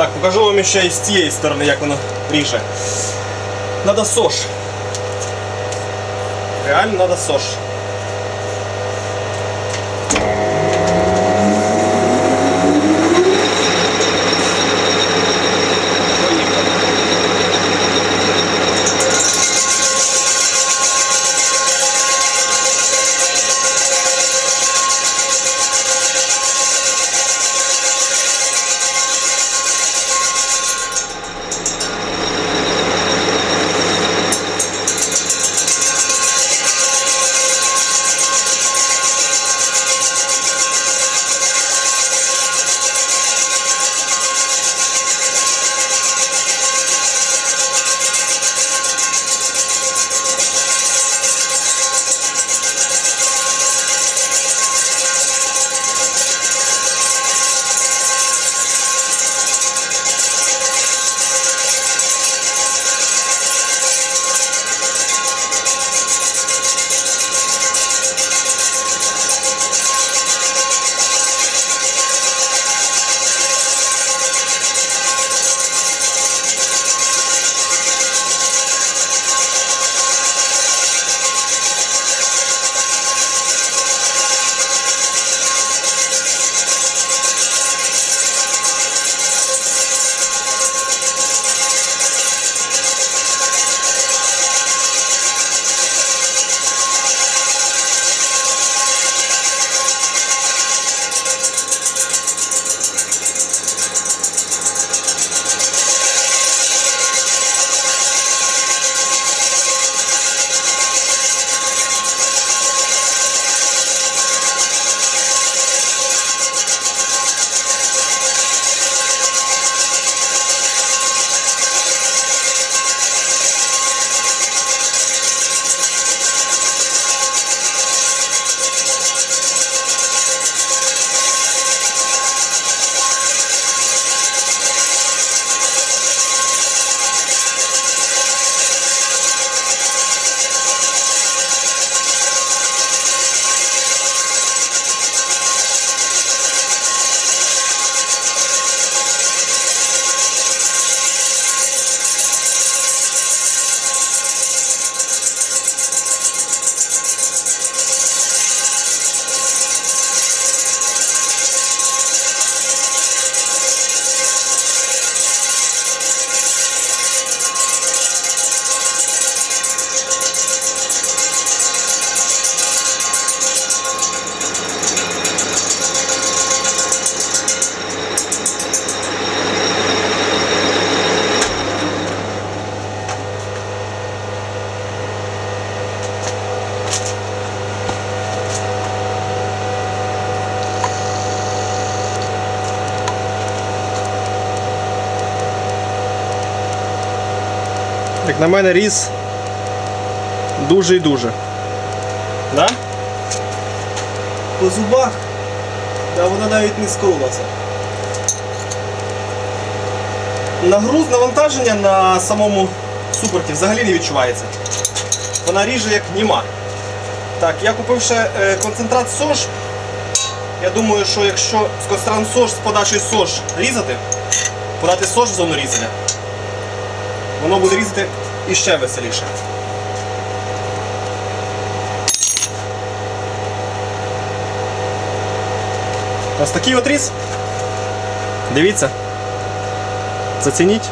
Так, покажу вам ще і з цієї сторони, як воно ріже. Надо сош. Реально надо сош. Як на мене ріс дуже і дуже. Да? По зубах. Та вона навіть не скололася. Нагруз навантаження на самому суперті взагалі не відчувається. Вона ріже як німа. Так, я купив ще е, концентрат СОЖ. Я думаю, що якщо з концентрат СОЖ з подачею СОЖ різати, подати СОЖ в зону різання, воно буде різати іще веселіше. Ось такий от різ. Дивіться. Зацініть.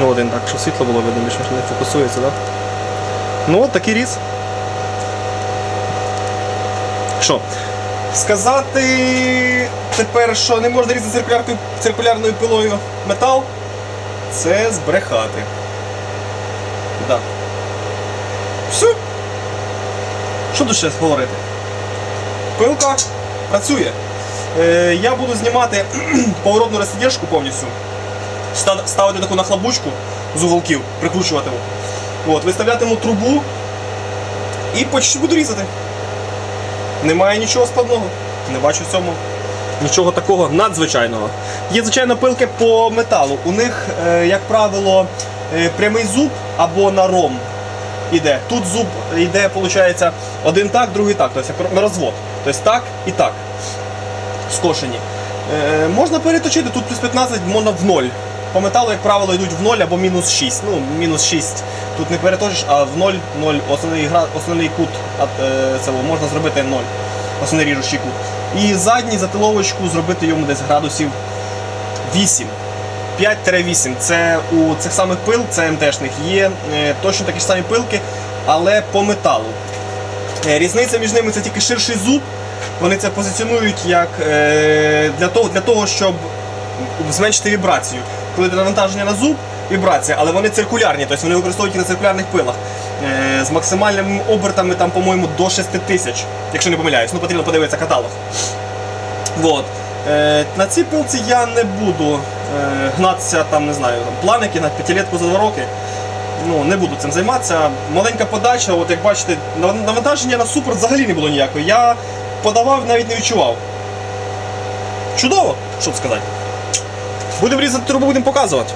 Ну, один так, щоб світло було видно, більше не фокусується, так? Ну, от такий різ. Що? Сказати тепер, що не можна різати циркулярною, циркулярною пилою метал, це збрехати. Да. Все. Що тут ще говорити? Пилка працює. Е, я буду знімати поворотну розсидержку повністю. Ставити таку нахлобучку з уголків, прикручуватиму. От, виставлятиму трубу і по буду різати. Немає нічого складного. Не бачу в цьому нічого такого надзвичайного. Є, звичайно, пилки по металу. У них, е, як правило, е, прямий зуб або на ром іде. Тут зуб йде, виходить, один так, другий так, тобто на розвод. Тобто так і так. Скошені. Е, можна переточити, тут плюс 15 можна в ноль. По металу, як правило, йдуть в 0 або мінус 6. Ну, мінус 6 тут не переточиш, а в 0, 0 основний, основний кут цього можна зробити 0. Основний ріжучий кут. І задній затиловочку зробити йому десь градусів 8. 5-8. Це у цих самих пил, це МТшних, є е, точно такі ж самі пилки, але по металу. Е, Різниця між ними це тільки ширший зуб. Вони це позиціонують як е, для, того, для того, щоб зменшити вібрацію. Коли йде навантаження на зуб, вібрація, але вони циркулярні, тобто вони використовують на циркулярних пилах. Е, з максимальними обертами, там, по-моєму, до 6 тисяч, якщо не помиляюсь, ну потрібно подивитися каталог. Вот. Е, на цій пилці я не буду е, гнатися, там, не знаю, там, планики на п'ятилетку за два роки. Ну, не буду цим займатися. Маленька подача, от як бачите, навантаження на супорт взагалі не було ніякого. Я подавав, навіть не відчував. Чудово, що б сказати. Будемо різати трубу, будемо показувати.